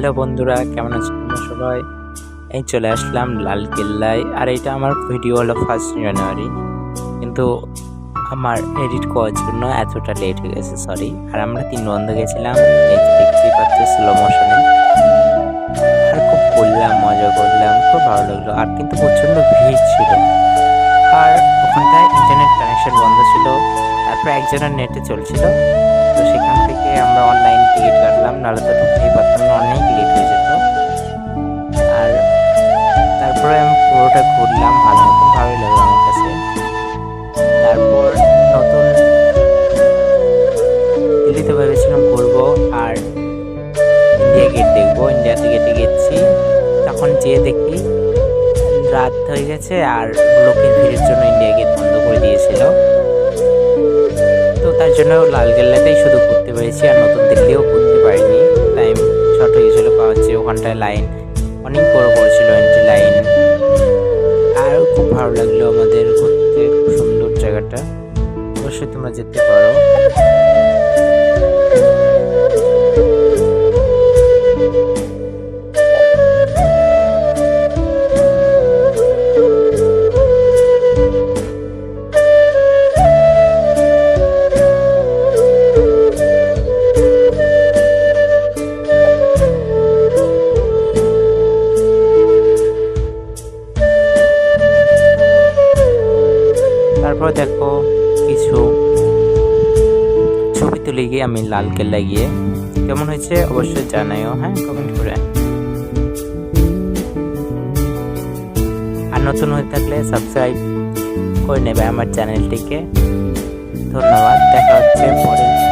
Hello বন্ধুরা, কেমন আছো তোমরা সবাই? এই চলে আসলাম লাল কেল্লায়, আর এটা আমার ভিডিও হলো ফার্স্ট জানুয়ারি কিন্তু আমার এডিট করার জন্য এতটা লেট হয়ে গেছে সরি আর আমরা তিন বন্ধু গেছিলাম দেখতেই স্লো মোশনে আর খুব করলাম মজা করলাম, খুব ভালো লাগল, আর কিন্তু প্রচণ্ড ভিড় ছিল। আর ওখানটায় ইন্টারনেট কানেকশন বন্ধ ছিল, তারপর একজনের নেটে চলছিল। তো সেখান থেকে আমরা অনলাইন টিকিট কাটলাম, নাহলে তো ঢুকতেই পারতাম না পুরোটা ঘুরলাম, ভালো মতন ভালোই লাগল আমার কাছে। তারপর নতুন দিল্লিতে ভেবেছিলাম ঘুরবো আর ইন্ডিয়া গেট দেখব ইন্ডিয়াতে গেটে গেছি। তখন যেয়ে দেখি রাত হয়ে গেছে আর লোকের ভিড়ের জন্য ইন্ডিয়া গেট বন্ধ করে দিয়েছিল। তো তার জন্য লালকেল্লাতেই শুধু ঘুরতে পেরেছি আর নতুন দিল্লিও ঘুরতে পারিনি। টাইম শর্ট হয়ে গেছিল হচ্ছে ওখানটায় লাইন অনেক বড় বড় ছিল এন্ট্রি লাইন অবশ্যই তোমরা যেতে পারো। তারপর দেখো কিছু ছবি তুলে গিয়ে আমি লাল কেল্লা গিয়ে কেমন হয়েছে অবশ্যই জানাইও হ্যাঁ? কমেন্ট করে। আর নতুন হয়ে থাকলে সাবস্ক্রাইব করে নেবে আমার চ্যানেলটিকে ধন্যবাদ, দেখা হচ্ছে ব্লগে